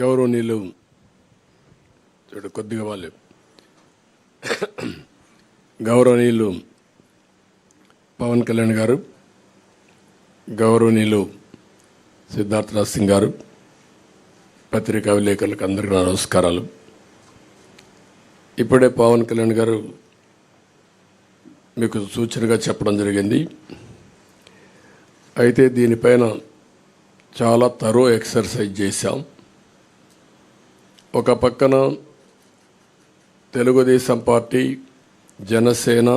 గౌరవనీయులు చూడు కొద్దిగా వాళ్ళు. గౌరవనీయులు పవన్ కళ్యాణ్ గారు గౌరవనీయులు సిద్ధార్థరాజ్ సింగ్ గారు పత్రికా విలేకరులకు అందరికీ నమస్కారాలు. ఇప్పుడే పవన్ కళ్యాణ్ గారు మీకు సూచనగా చెప్పడం జరిగింది. అయితే దీనిపైన చాలా తరో ఎక్సర్సైజ్ చేశాం. ఒక పక్కన తెలుగుదేశం పార్టీ జనసేన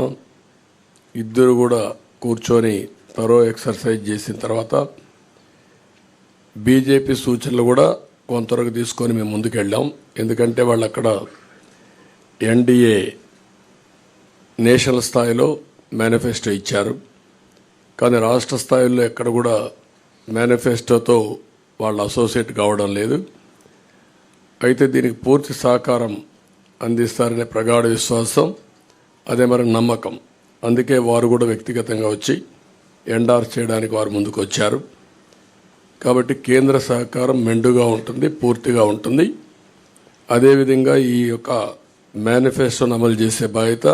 ఇద్దరు కూడా కూర్చొని తరో ఎక్సర్సైజ్ చేసిన తర్వాత బీజేపీ సూచనలు కూడా కొంతవరకు తీసుకొని మేము ముందుకెళ్ళాం. ఎందుకంటే వాళ్ళు అక్కడ ఎన్డీఏ నేషనల్ స్థాయిలో మేనిఫెస్టో ఇచ్చారు. కానీ రాష్ట్ర స్థాయిలో ఎక్కడ కూడా మేనిఫెస్టోతో వాళ్ళు అసోసియేట్ కావడం లేదు. అయితే దీనికి పూర్తి సహకారం అందిస్తారనే ప్రగాఢ విశ్వాసం అదే మరి నమ్మకం. అందుకే వారు కూడా వ్యక్తిగతంగా వచ్చి ఎండార్ చేయడానికి వారు ముందుకు వచ్చారు కాబట్టి కేంద్ర సహకారం మెండుగా ఉంటుంది పూర్తిగా ఉంటుంది. అదేవిధంగా ఈ యొక్క మేనిఫెస్టోను అమలు చేసే బాధ్యత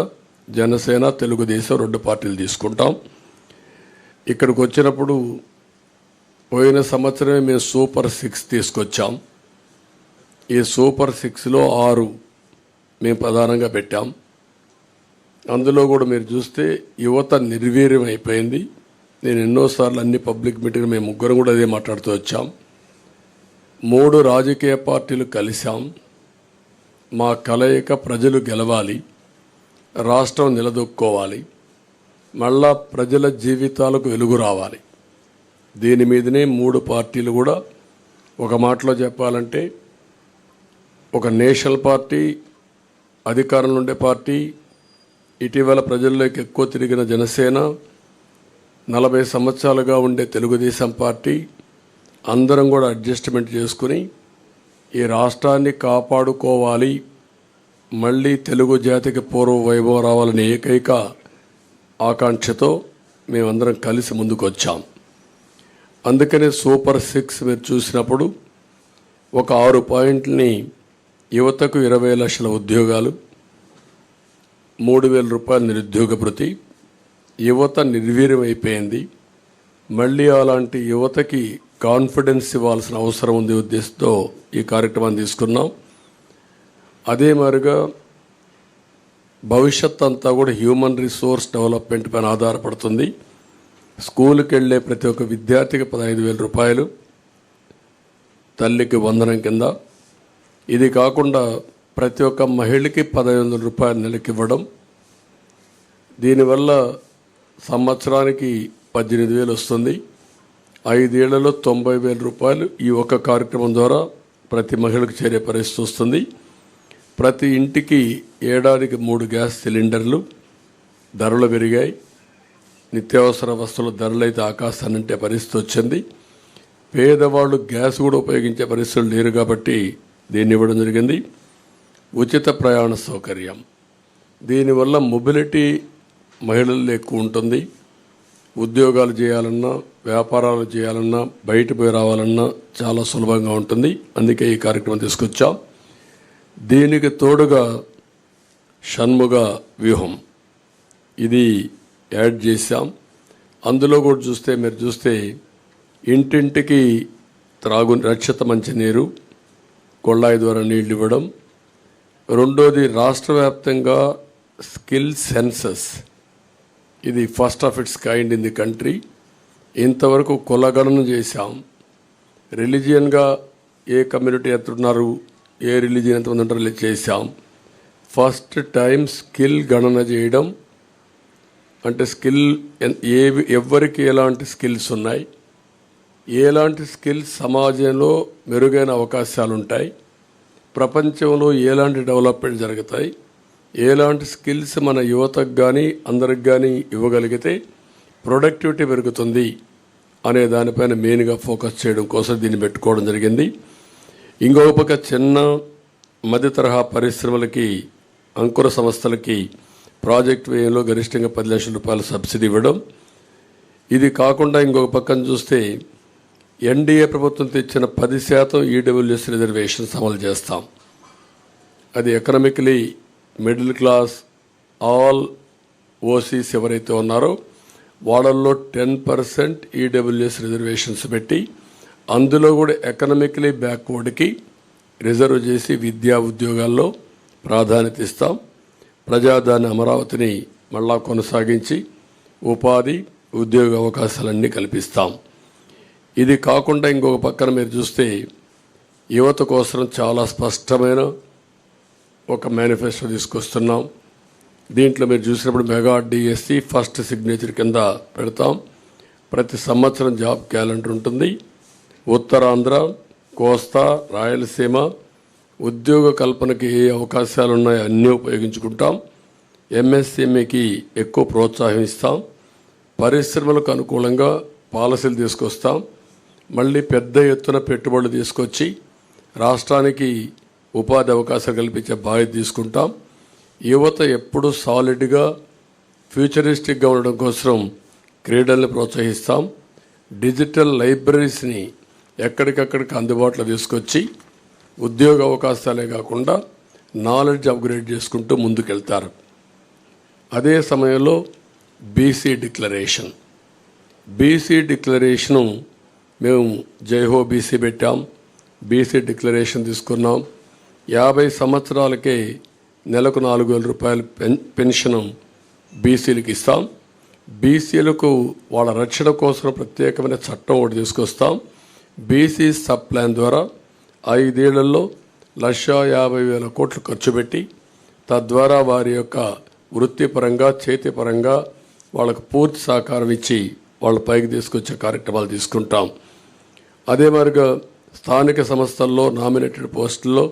జనసేన తెలుగుదేశం రెండు పార్టీలు తీసుకుంటాం. ఇక్కడికి వచ్చినప్పుడు పోయిన సంవత్సరమే మేము సూపర్ సిక్స్ తీసుకొచ్చాం. ఈ సూపర్ సిక్స్లో ఆరు మేము ప్రధానంగా పెట్టాం. అందులో కూడా మీరు చూస్తే యువత నిర్వీర్యం అయిపోయింది. నేను ఎన్నోసార్లు అన్ని పబ్లిక్ మీటింగ్ మేము ముగ్గురం కూడా అదే మాట్లాడుతూ వచ్చాం. మూడు రాజకీయ పార్టీలు కలిశాం. మా కలయిక ప్రజలు గెలవాలి. రాష్ట్రం నిలదొక్కోవాలి. మళ్ళా ప్రజల జీవితాలకు వెలుగు రావాలి. దీని మీదనే మూడు పార్టీలు కూడా ఒక మాటలో చెప్పాలంటే ఒక నేషనల్ పార్టీ అధికారంలో ఉండే పార్టీ ఇటీవల ప్రజల్లోకి ఎక్కువ తిరిగిన జనసేన నలభై సంవత్సరాలుగా ఉండే తెలుగుదేశం పార్టీ అందరం కూడా అడ్జస్ట్మెంట్ చేసుకుని ఈ రాష్ట్రాన్ని కాపాడుకోవాలి మళ్ళీ తెలుగు జాతికి పూర్వ వైభవం రావాలనే ఏకైక ఆకాంక్షతో మేమందరం కలిసి ముందుకు వచ్చాం అందుకనే సూపర్ సిక్స్ మీరు చూసినప్పుడు ఒక ఆరు పాయింట్లని యువతకు ఇరవై లక్షల ఉద్యోగాలు మూడు వేల రూపాయల నిరుద్యోగ భృతి యువత నిర్వీర్యమైపోయింది. మళ్ళీ అలాంటి యువతకి కాన్ఫిడెన్స్ ఇవ్వాల్సిన అవసరం ఉంది ఉద్దేశంతో ఈ కార్యక్రమాన్ని తీసుకున్నాం. అదే మాదిరిగా భవిష్యత్ అంతా కూడా హ్యూమన్ రిసోర్స్ డెవలప్మెంట్ పైన ఆధారపడుతుంది. స్కూల్కి వెళ్ళే ప్రతి ఒక్క విద్యార్థికి పదహైదు వేల రూపాయలు తల్లికి వందనం కింద ఇది కాకుండా ప్రతి ఒక్క మహిళకి పదహైదు వందల రూపాయల నెలకి ఇవ్వడం దీనివల్ల సంవత్సరానికి పద్దెనిమిది వేలు వస్తుంది. ఐదేళ్ళలో తొంభై వేల రూపాయలు ఈ ఒక్క కార్యక్రమం ద్వారా ప్రతి మహిళకు చేరే పరిస్థితి వస్తుంది. ప్రతి ఇంటికి ఏడాదికి మూడు గ్యాస్ సిలిండర్లు ధరలు పెరిగాయి. నిత్యావసర వస్తువుల ధరలు అయితే ఆకాశాన్నంటే పరిస్థితి వచ్చింది. పేదవాళ్ళు గ్యాస్ కూడా ఉపయోగించే పరిస్థితులు లేరు కాబట్టి దీన్ని ఇవ్వడం జరిగింది. ఉచిత ప్రయాణ సౌకర్యం. దీనివల్ల మొబిలిటీ మహిళల్లో ఎక్కువ ఉంటుంది. ఉద్యోగాలు చేయాలన్నా వ్యాపారాలు చేయాలన్నా బయట పోయి రావాలన్నా చాలా సులభంగా ఉంటుంది. అందుకే ఈ కార్యక్రమం తీసుకొచ్చాం. దీనికి తోడుగా షణ్ముగ వ్యూహం. ఇది యాడ్ చేశాం. అందులో కూడా చూస్తే మీరు చూస్తే ఇంటింటికి త్రాగు రక్షిత మంచినీరు కొళ్ళాయి ద్వారా నీళ్ళు ఇవ్వడం. రెండోది రాష్ట్ర వ్యాప్తంగా స్కిల్ సెన్సస్. ఇది first of its kind in the country. ఇంతవరకు కులగణన చేశాం. రిలీజియన్గా ఏ కమ్యూనిటీ ఎంతున్నారు ఏ రిలీజియన్ ఎంతమంది ఉంటారో ఇలా చేశాం. ఫస్ట్ టైం స్కిల్ గణన చేయడం. అంటే స్కిల్ ఏ ఎవరికి ఎలాంటి స్కిల్స్ ఉన్నాయి? ఎలాంటి స్కిల్స్ సమాజంలో మెరుగైన అవకాశాలు ఉంటాయి ప్రపంచంలో ఎలాంటి డెవలప్మెంట్ జరుగుతాయి. ఎలాంటి స్కిల్స్ మన యువతకు కానీ అందరికి కానీ ఇవ్వగలిగితే ప్రొడక్టివిటీ పెరుగుతుంది అనే దానిపైన మెయిన్గా ఫోకస్ చేయడం కోసం దీన్ని పెట్టుకోవడం జరిగింది. ఇంకొక పక్క చిన్న మధ్య తరహా పరిశ్రమలకి అంకుర సంస్థలకి ప్రాజెక్ట్ వ్యయంలో గరిష్టంగా పది లక్షల రూపాయల సబ్సిడీ ఇవ్వడం. ఇది కాకుండా ఇంకొక పక్కన చూస్తే ఎన్డీఏ ప్రభుత్వం తెచ్చిన పది శాతం ఈడబ్ల్యూఎస్ రిజర్వేషన్స్ అమలు చేస్తాం. అది economically middle class all OCs ఎవరైతే ఉన్నారో వాళ్ళల్లో టెన్ పర్సెంట్ ఈడబ్ల్యూఎస్ రిజర్వేషన్స్ పెట్టి అందులో కూడా ఎకనామికలీ బ్యాక్వర్డ్కి రిజర్వ్ చేసి విద్యా ఉద్యోగాల్లో ప్రాధాన్యత ఇస్తాం. ప్రజాదాని అమరావతిని మళ్ళా కొనసాగించి ఉపాధి ఉద్యోగ అవకాశాలన్నీ కల్పిస్తాం. ఇది కాకుండా ఇంకొక పక్కన మీరు చూస్తే యువత కోసం చాలా స్పష్టమైన ఒక మేనిఫెస్టో తీసుకొస్తున్నాం. దీంట్లో మీరు చూసినప్పుడు మెగా డిఎస్సి ఫస్ట్ సిగ్నేచర్ కింద పెడతాం. ప్రతి సంవత్సరం జాబ్ క్యాలెండర్ ఉంటుంది. ఉత్తరాంధ్ర కోస్తా రాయలసీమ ఉద్యోగ కల్పనకి ఏ అవకాశాలు ఉన్నాయో అన్నీ ఉపయోగించుకుంటాం. ఎంఎస్ఎంఈకి ఎక్కువ ప్రోత్సాహం ఇస్తాం. పరిశ్రమలకు అనుకూలంగా పాలసీలు తీసుకొస్తాం. మళ్ళీ పెద్ద ఎత్తున పెట్టుబడులు తీసుకొచ్చి రాష్ట్రానికి ఉపాధి అవకాశాలు కల్పించే బాధ్యత తీసుకుంటాం. యువత ఎప్పుడు సాలిడ్గా ఫ్యూచరిస్టిక్గా ఉండడం కోసం క్రీడల్ని ప్రోత్సహిస్తాం. డిజిటల్ లైబ్రరీస్ని ఎక్కడికక్కడికి అందుబాటులో తీసుకొచ్చి ఉద్యోగ అవకాశాలే కాకుండా నాలెడ్జ్ అప్గ్రేడ్ చేసుకుంటూ ముందుకెళ్తారు. అదే సమయంలో బీసీ డిక్లరేషన్ బీసీ డిక్లరేషను మేము జైహో బీసీ పెట్టాం. బీసీ డిక్లరేషన్ తీసుకున్నాం. యాభై సంవత్సరాలకే నెలకు నాలుగు వేల రూపాయలు పెన్ పెన్షన్ బీసీలకు ఇస్తాం. బీసీలకు వాళ్ళ రక్షణ కోసం ప్రత్యేకమైన చట్టం ఒకటి తీసుకొస్తాం. బీసీ సబ్ ప్లాన్ ద్వారా ఐదేళ్ళలో లక్ష యాభై వేల కోట్లు ఖర్చు పెట్టి తద్వారా వారి యొక్క వృత్తిపరంగా చేతిపరంగా వాళ్ళకు పూర్తి సహకారం ఇచ్చి వాళ్ళ పైకి తీసుకొచ్చే కార్యక్రమాలు తీసుకుంటాం. అదే మాదిరిగా స్థానిక సంస్థల్లో నామినేటెడ్ పోస్టుల్లో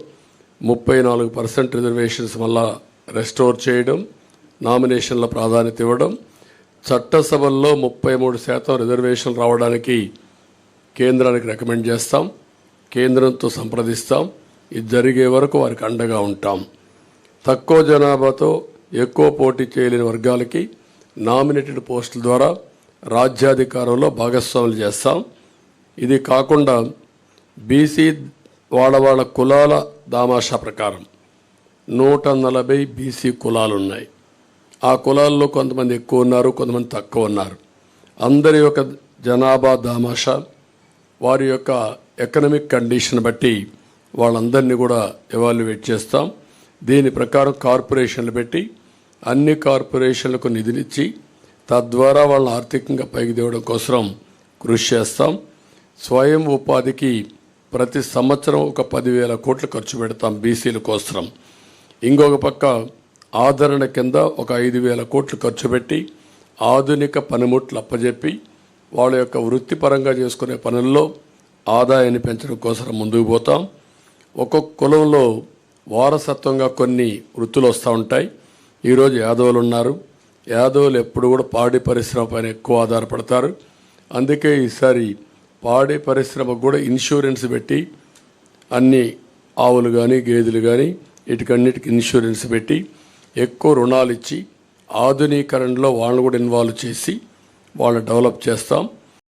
ముప్పై నాలుగు పర్సెంట్ రిజర్వేషన్స్ వల్ల రెస్టోర్ చేయడం నామినేషన్ల ప్రాధాన్యత ఇవ్వడం చట్టసభల్లో ముప్పై మూడు శాతం రిజర్వేషన్ రావడానికి కేంద్రానికి రికమెండ్ చేస్తాం కేంద్రంతో సంప్రదిస్తాం ఇది జరిగే వరకు వారికి అండగా ఉంటాం. తక్కువ జనాభాతో ఎక్కువ పోటీ చేయలేని వర్గాలకి నామినేటెడ్ పోస్టుల ద్వారా రాజ్యాధికారంలో భాగస్వాములు చేస్తాం. ఇది కాకుండా బీసీ వాళ్ళ వాళ్ళ కులాల దామాషా ప్రకారం నూట నలభై బీసీ కులాలు ఉన్నాయి ఆ కులాల్లో కొంతమంది ఎక్కువ ఉన్నారు కొంతమంది తక్కువ ఉన్నారు. అందరి యొక్క జనాభా దామాషా వారి యొక్క ఎకనమిక్ కండిషన్ బట్టి వాళ్ళందరినీ కూడా ఎవాల్యుయేట్ చేస్తాం. దీని ప్రకారం కార్పొరేషన్లు పెట్టి అన్ని కార్పొరేషన్లకు నిధులిచ్చి తద్వారా వాళ్ళని ఆర్థికంగా పైకి తేవడం కోసం కృషి చేస్తాం. స్వయం ఉపాధికి ప్రతి సంవత్సరం ఒక పదివేల కోట్లు ఖర్చు పెడతాం బీసీల కోసం ఇంకొక పక్క ఆదరణ కింద ఒక ఐదు వేల కోట్లు ఖర్చు పెట్టి ఆధునిక పనిముట్లు అప్పజెప్పి వాళ్ళ యొక్క వృత్తిపరంగా చేసుకునే పనుల్లో ఆదాయాన్ని పెంచడం కోసం ముందుకు పోతాం. ఒక్కొక్క కులంలో వారసత్వంగా కొన్ని వృత్తులు వస్తూ ఉంటాయి. ఈరోజు యాదవులు ఉన్నారు. యాదవులు ఎప్పుడు కూడా పాడి పరిశ్రమ పైన ఎక్కువ ఆధారపడతారు. అందుకే ఈసారి పాడి పరిశ్రమకు కూడా ఇన్సూరెన్స్ పెట్టి అన్ని ఆవులు కానీ గేదెలు కానీ వీటికన్నిటికి ఇన్సూరెన్స్ పెట్టి ఎక్కువ రుణాలు ఇచ్చి ఆధునీకరణలో వాళ్ళని కూడా ఇన్వాల్వ్ చేసి వాళ్ళని డెవలప్ చేస్తాం.